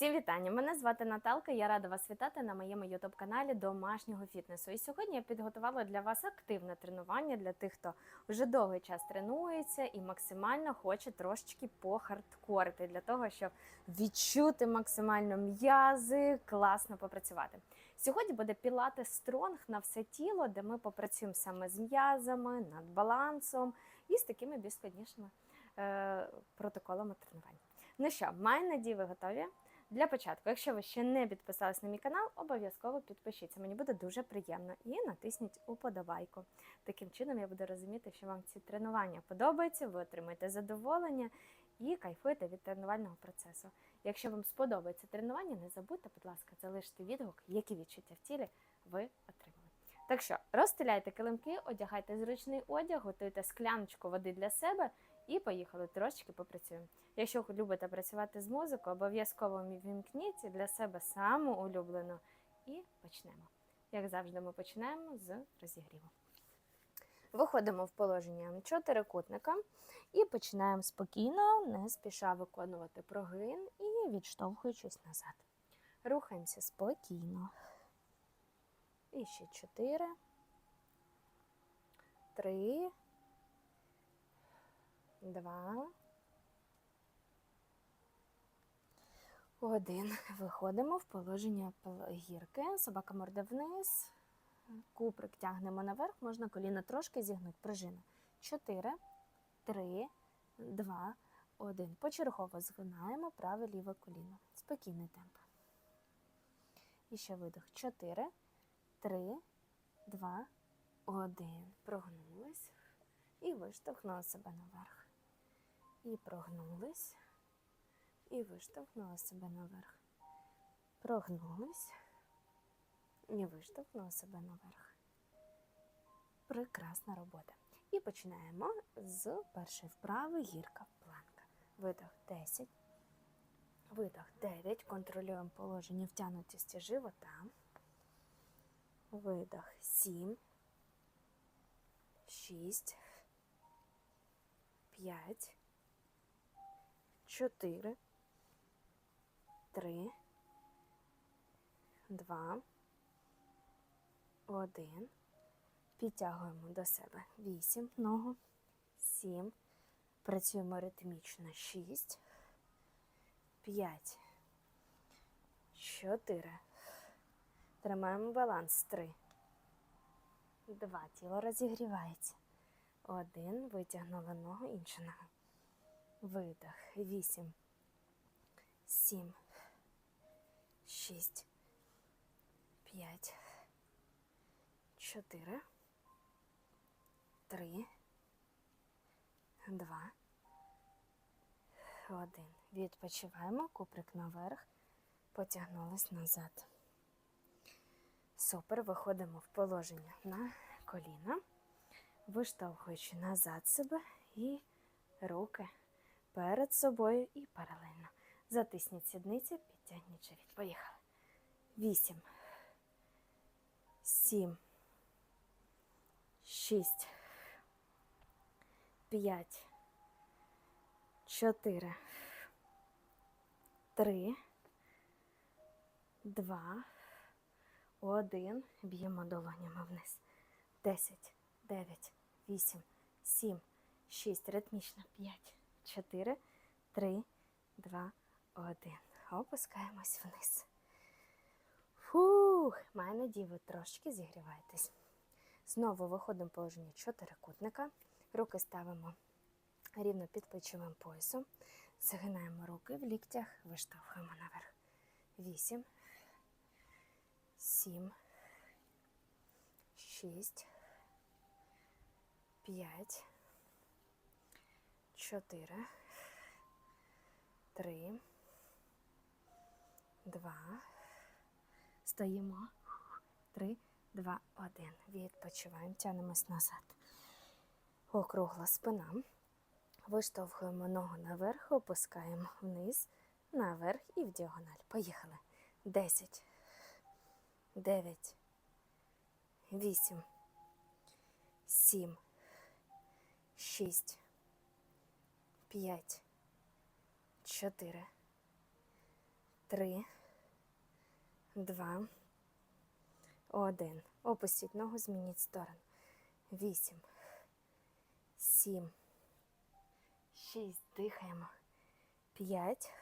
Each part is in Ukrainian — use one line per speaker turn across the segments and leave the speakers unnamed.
Всім вітання! Мене звати Наталка. Я рада вас вітати на моєму youtube каналі домашнього фітнесу. І сьогодні я підготувала для вас активне тренування для тих, хто вже довгий час тренується і максимально хоче трошечки похардкорити для того, щоб відчути максимально м'язи, класно попрацювати. Сьогодні буде пілати стронг на все тіло, де ми попрацюємо саме з м'язами, над балансом і з такими більш складнішими е, протоколами тренувань. Ну що, маю надію, ви готові? Для початку, якщо ви ще не підписались на мій канал, обов'язково підпишіться. Мені буде дуже приємно і натисніть уподобайку. Таким чином я буду розуміти, що вам ці тренування подобаються, ви отримаєте задоволення і кайфуєте від тренувального процесу. Якщо вам сподобається тренування, не забудьте, будь ласка, залишити відгук, які відчуття в тілі ви отримали. Так що розстеляйте килимки, одягайте зручний одяг, готуйте скляночку води для себе і поїхали трошечки попрацюємо. Якщо любите працювати з музикою, обов'язково вімкніть для себе саму улюблену і почнемо. Як завжди, ми починаємо з розігріву. Виходимо в положення чотирикутника і починаємо спокійно, не спіша виконувати прогин і відштовхуючись назад. Рухаємося спокійно. І ще чотири, три, два. Один. Виходимо в положення гірки. Собака морде вниз. Куприк тягнемо наверх, можна коліна трошки зігнути. Пружина. Чотири, три, два, один. Почергово згинаємо праве ліве коліно. Спокійний темп. І ще видох. Чотири, три, два, один. Прогнулись. І виштовхнули себе наверх. І прогнулись. І виштовхнула себе наверх. Прогнулись і виштовхнула себе наверх. Прекрасна робота. І починаємо з першої вправи гірка планка. Видох 10. Видох 9. Контролюємо положення втягнутості живота. Видох 7. 6. 5. 4 три, два, один. Підтягуємо до себе вісім ногу, сім. Працюємо ритмічно шість, п'ять, чотири. Тримаємо баланс. Три. Два. Тіло розігрівається. Один. Витягнула ногу, інша нога. Видох. Вісім. Сім. Шість, п'ять, чотири, три, два, один. Відпочиваємо, куприк наверх, потягнулись назад. Супер, виходимо в положення на коліна, виштовхуючи назад себе і руки перед собою і паралельно. Затисніть сідниці, підтягніть живіт. Поїхали. Вісім. Сім. Шість. П'ять. Чотири. Три. Два. Один. Б'ємо долонями вниз. Десять. Дев'ять. Вісім. Сім. Шість. Ритмічно. П'ять. Чотири. Три. Два. Один. Опускаємось вниз. Фух, маю надію, ви трошки зігріваєтесь. Знову виходимо в положення чотирикутника. Руки ставимо рівно під плечовим поясом. Загинаємо руки в ліктях, виштовхуємо наверх. Вісім. Сім. Шість. П'ять. Чотири. Три два. Стоїмо. Три, два, один. Відпочиваємо, тянемось назад. Округла спина. Виштовхуємо ногу наверх, опускаємо вниз, наверх і в діагональ. Поїхали. Десять. Дев'ять. Вісім. Сім. Шість. П'ять. Чотири три, два, один. Опустіть ногу, змініть сторону. Вісім, сім, шість. Дихаємо. П'ять,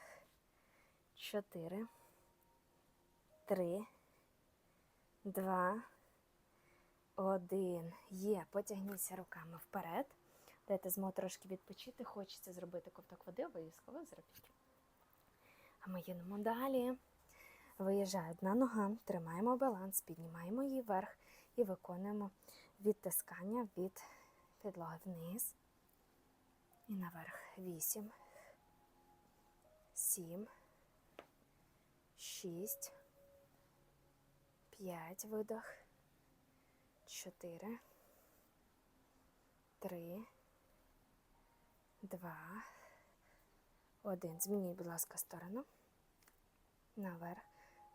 чотири, три, два, один. Є. Потягніться руками вперед. Дайте змогу трошки відпочити. Хочеться зробити ковток води, обов'язково зробіть. А ми їдемо далі. Виїжджає одна нога, тримаємо баланс, піднімаємо її вверх і виконуємо відтискання від підлоги вниз і наверх. Вісім, сім, шість, п'ять, видох, чотири, три, два, один. Змініть, будь ласка, сторону. Наверх.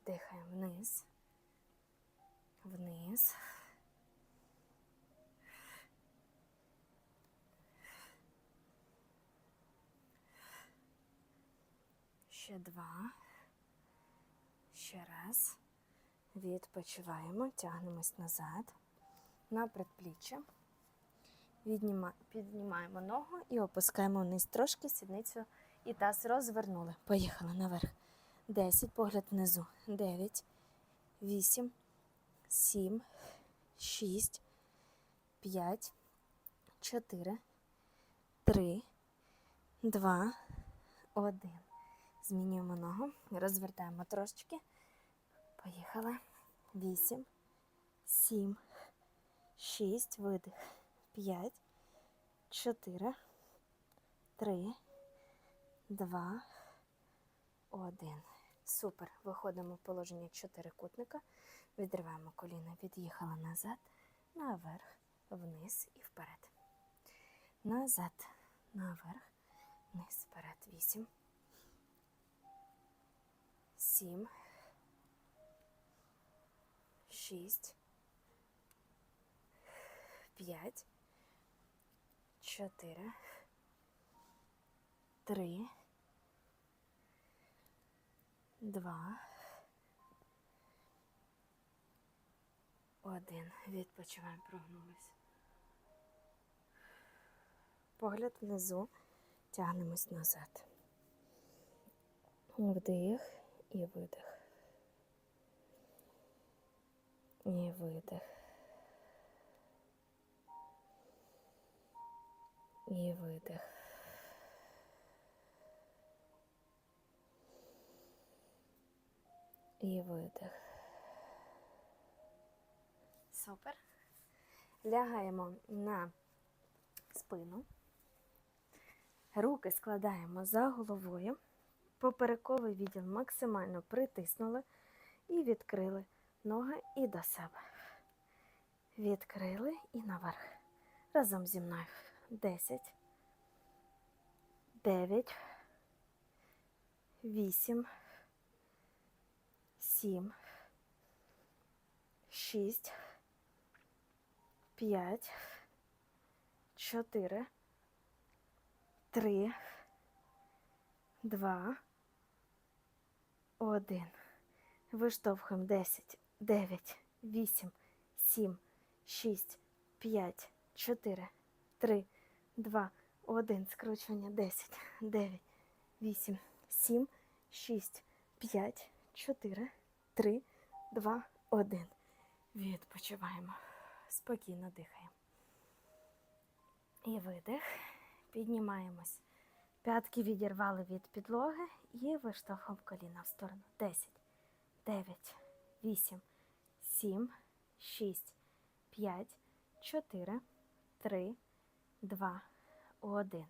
Дихаємо вниз. Вниз. Ще два. Ще раз. Відпочиваємо, тягнемось назад на предпліччя. Піднімаємо ногу і опускаємо вниз трошки сідницю і таз розвернули. Поїхали наверх. 10, погляд внизу. 9, 8, 7, 6, 5, 4, 3, 2, 1. Змінюємо ногу, розвертаємо трошечки. Поїхали. 8, 7, 6, видих. 5, 4, 3, 2, 1. Супер. Виходимо в положення чотирикутника. Відриваємо коліна, від'їхали назад, наверх, вниз і вперед. Назад, наверх, вниз, вперед. 8, 7, 6, 5, 4, 3, Два. Один. Відпочиваємо, прогнулись. Погляд внизу. Тягнемось назад. Вдих і видих. І видих. І видих. І видих. Супер. Лягаємо на спину. Руки складаємо за головою. Поперековий відділ максимально притиснули і відкрили ноги і до себе. Відкрили і наверх. Разом зі мною. 10, 9, 8, сім, шість, п'ять, чотири, три, два, один. Виштовхуємо. Десять, дев'ять, вісім, сім, шість, п'ять, чотири, три, два, один. Скручування десять, дев'ять, вісім, сім, шість, п'ять, чотири. Три, два, один. Відпочиваємо. Спокійно дихаємо. І видих. Піднімаємось. П'ятки відірвали від підлоги і виштовхом коліна в сторону. 10, 9, 8, 7, 6, 5, 4, 3, 2, 1.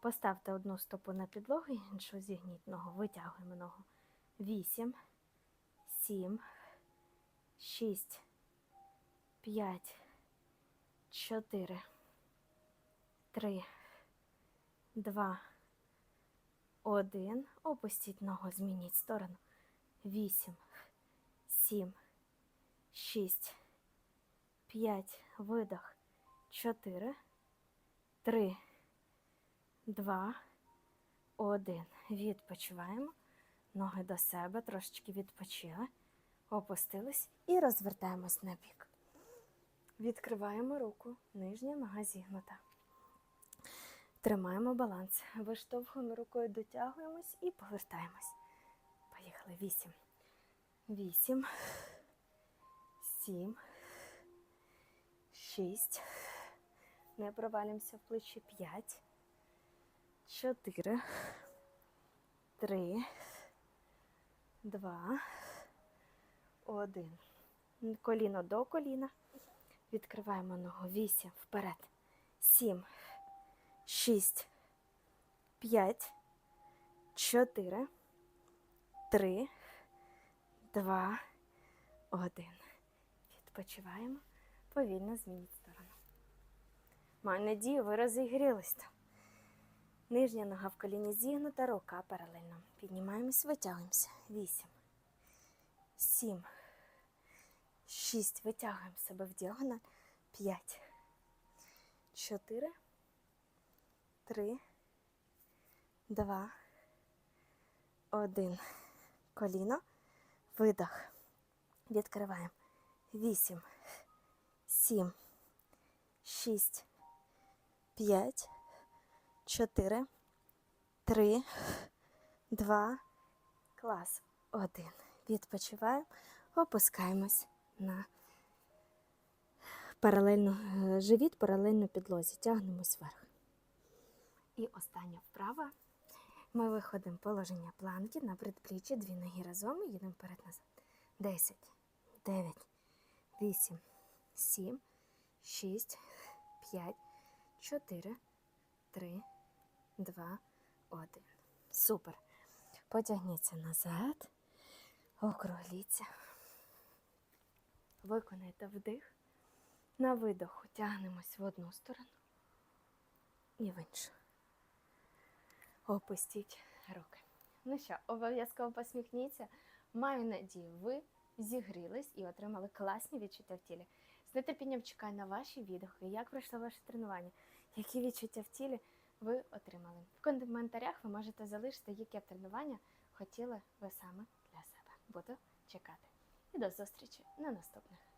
Поставте одну стопу на підлогу, іншу зігніть ногу. Витягуємо ногу. 8, сім, шість, п'ять, чотири, три, два, один. Опустіть ногу, змініть сторону. Вісім, сім, шість, п'ять, видох, чотири, три, два, один. Відпочиваємо. ноги до себе, трошечки відпочили, опустились і розвертаємось на бік. Відкриваємо руку, нижня нога зігнута. Тримаємо баланс. Виштовхуємо рукою, дотягуємось і повертаємось. Поїхали. Вісім. Вісім. Сім. Шість. Не провалимося в плечі. П'ять. Чотири. Три. Два. Один. Коліно до коліна. Відкриваємо ногу. Вісім. Вперед. Сім. Шість. П'ять. Чотири. Три. Два. Один. Відпочиваємо. Повільно змініть сторону. Маю надію, ви розігрілись. Нижня нога в коліні зігнута, рука паралельно. Піднімаємось, витягуємося. Вісім. Сім. Шість. Витягуємо себе в діагональ. П'ять. Чотири. Три. Два. Один. Коліно. Видох. Відкриваємо. Вісім. Сім. Шість. П'ять. Чотири. Три. Два. Клас. Один. Відпочиваємо. Опускаємось на паралельно е, живіт, паралельно підлозі. Тягнемось вверх. І остання вправа. Ми виходимо положення планки на предпліччя, дві ноги разом і їдемо вперед назад. 10, 9, 8, 7, 6, 5, 4, 3, 2, 1. Супер. Потягніться назад, округліться. Виконайте вдих. На видоху тягнемось в одну сторону і в іншу. Опустіть руки. Ну що, обов'язково посміхніться. Маю надію, ви зігрілись і отримали класні відчуття в тілі. З нетерпінням чекаю на ваші відгуки, як пройшло ваше тренування, які відчуття в тілі ви отримали. В коментарях ви можете залишити, яке тренування хотіли ви саме для себе. Буду чекати. І до зустрічі на наступних.